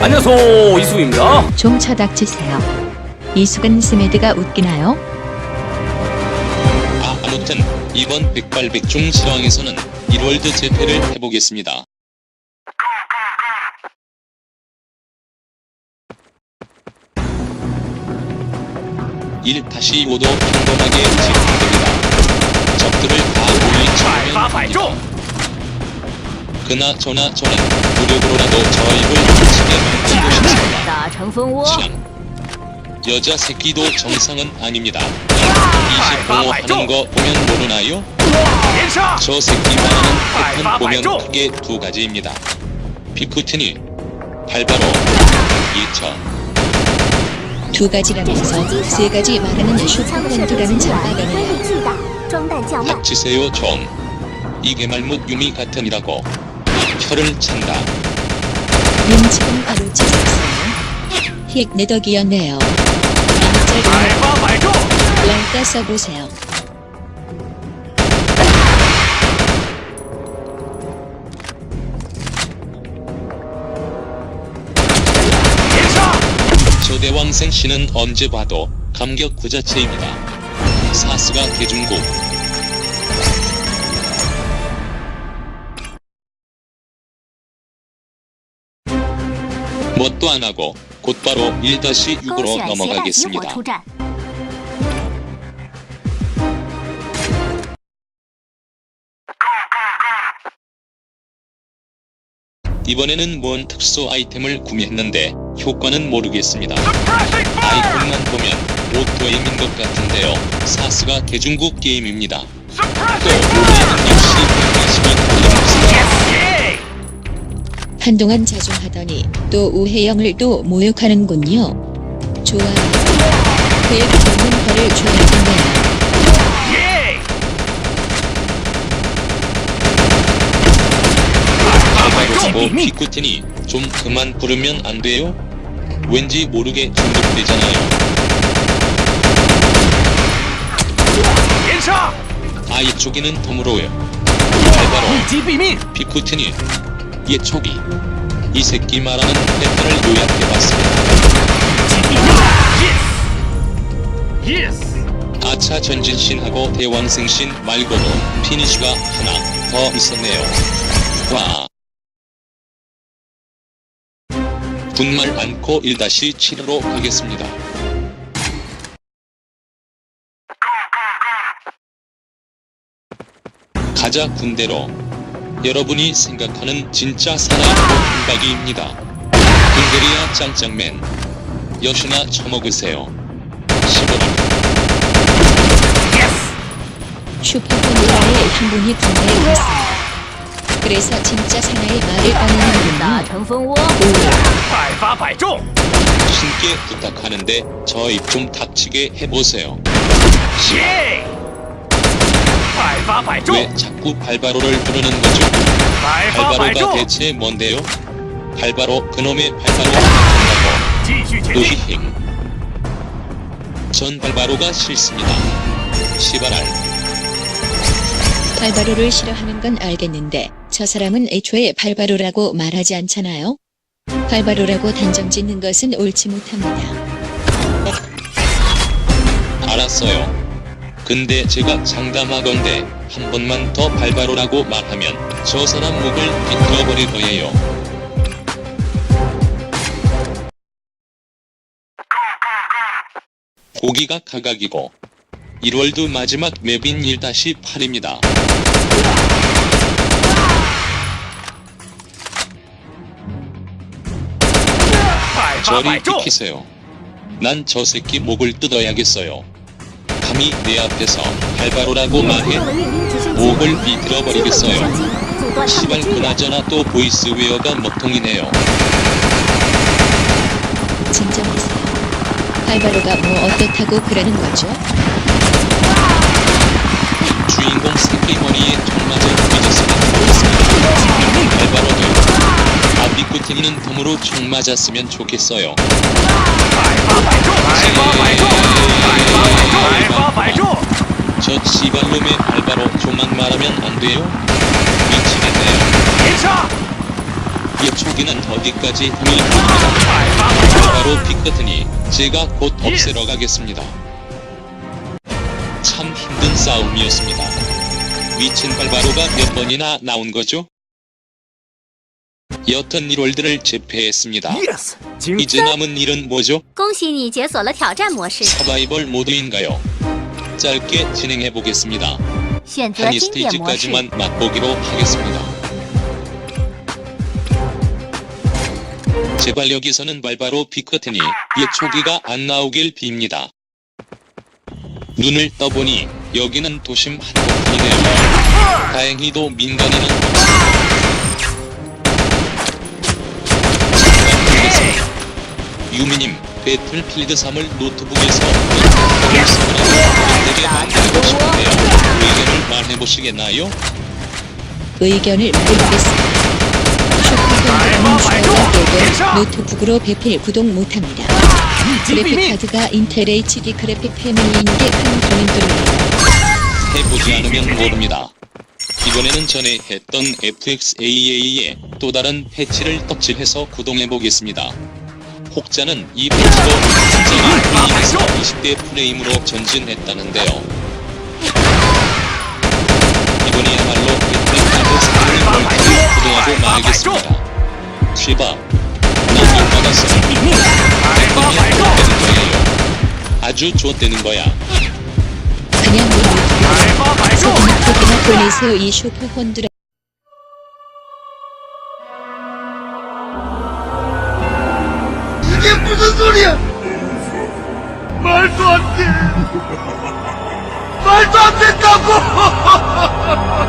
안녕하세요 이수입니다 좀 처닥치세요. 이숙은 스메드가 웃기나요? 아, 아무튼 이번 백발백중 실황에서는 1월드 재패를 해보겠습니다. 일 다시 5도 평범하게 진행됩니다. 적들을 다 물리치면 합니다. 그나저나 저는 무력으로라도 저 입을 조치게 만들고 싶습니다. 7. 여자 새끼도 정상은 아닙니다. 20공호 아, 하는 거 보면 모르나요? 저 새끼 만하는 패턴 아, 보면 크게 두 가지입니다. 비프트니 발바로 2천 두 가지라면서 세 가지 말하는 쇼핑랜드라는 장난이네요. 닥치세요 좀. 이게 말못 유미 같은이라고. 혀를 찬다. 님 지금 바로 찢었어요. 힉 내 덕이었네요. 아무짝이나 랑따 써보세요. 조대왕 생 씨는 언제 봐도 감격 그 자체입니다. 사스가 대중국. 뭣도 안 하고 곧바로 1-6으로 넘어가겠습니다. 이번에는 뭔 특수 아이템을 구매했는데 효과는 모르겠습니다. 아이콘만 보면 오토에임인 것 같은데요. 사스가 대중국 게임입니다. 또, 역시 한동안 자주 하더니 또 우혜영을 또 모욕하는군요. 좋아요. 그의 없는 벌을 줘야겠네요. 뭐 피쿠틴이 좀 그만 부르면 안 돼요? 왠지 모르게 중독되잖아요. 아이 쪽에는 덤으로요. 발바로 피쿠 틴이 예초기 이 새끼 말하는 패턴을 요약해봤습니다. 아차 전진신하고 대왕생신 말고도 피니쉬가 하나 더 있었네요. 와. 분말 않고 1-7으로 가겠습니다. 가자 군대로 여러분이 생각하는 진짜 살아있는 한박이입니다. 군대리야 짱짱맨 여시나 처먹으세요. 15분 슈퍼맨이라의 한 분이 군대에 갔습니다. 그래서 진짜 사나이 말을 打 꺼내는군요. 成蜂窝。 百发百中 신께 부탁하는데 저 입 좀 닥치게 해보세요. 발바발조! 왜 자꾸 발바로를 부르는 거죠? 발바로가 발바발조! 대체 뭔데요? 발바로 그놈의 발바로 지휘 제지! 노희행 전 발바로가 싫습니다 시발알 발바로를 싫어하는 건 알겠는데 저 사람은 애초에 발바로라고 말하지 않잖아요. 발바로라고 단정 짓는 것은 옳지 못합니다. 알았어요 근데 제가 장담하건대 한 번만 더 발바로라고 말하면 저 사람 목을 비틀어버릴 거예요. 고기가 가각이고 1월도 마지막 맵인 1-8입니다. 저리 비키세요. 난 저 새끼 목을 뜯어야겠어요. 감히 내 앞에서 발바로라고 말해 목을 비틀어 버리겠어요. 시발 그나저나 또 보이스웨어가 먹통이네요. 진정하세요. 발바로가 뭐 어떻다고 그러는 거죠? 주인공 새끼머리에 정맞아 뒤졌습니다. 발바로들 아비쿠팀는 덤으로 정 맞았으면 좋겠어요. 百发百中百发百中百发百中 저 씨발놈의 발바로 조만 말하면 안 돼요? 미치겠네요. 连杀 예초기는 어디까지 힘을 줍니다. 百发百中， 바로 피커트니 제가 곧 없애러 가겠습니다. 참 힘든 싸움이었습니다. 미친 발바로가 몇 번이나 나온 거죠? 여튼 1월들을 제패했습니다. yes，今 이제 남은 일은 뭐죠? 恭喜你解锁了挑战模式， 서바이벌 모드인가요? 짧게 진행해 보겠습니다. 选择 한 经典模式。 스테이지까지만 맛보기로 하겠습니다. 제발 여기서는 발바로 피커트니 예초기가 안 나오길 빕니다. 눈을 떠보니 여기는 도심 한복판이네요. 다행히도 민간인은 없습니다. 유미님, 배틀필드 3을 노트북에서 되게 만들고 싶은데요. 의견을 말해보시겠나요? 의견을 말해보겠습니다. 쇼핑몰 주요 노트북으로 배필 구동 못합니다. 그래픽카드가 인텔 HD 그래픽 패밀리인 게큰 고민들입니다. 해보지 않으면 모릅니다. 이번에는 전에 했던 FXAA에 또 다른 패치를 덕질해서 구동해보겠습니다. 혹자는 이 패치로 진짜 20대 프레임으로 전진했다는데요. 이번이야말로 빅뱅하고 스타를 멀티를 부동하고 말겠습니다. 쉐바, 난못 받았어. 백방이 좋대는 거예요. 아주 좋대는 거야. 그냥 이 소금을 보내세요 이 슈퍼 혼드라 이게 무슨 소리야? 말도 안 돼. 말도 안 된다고!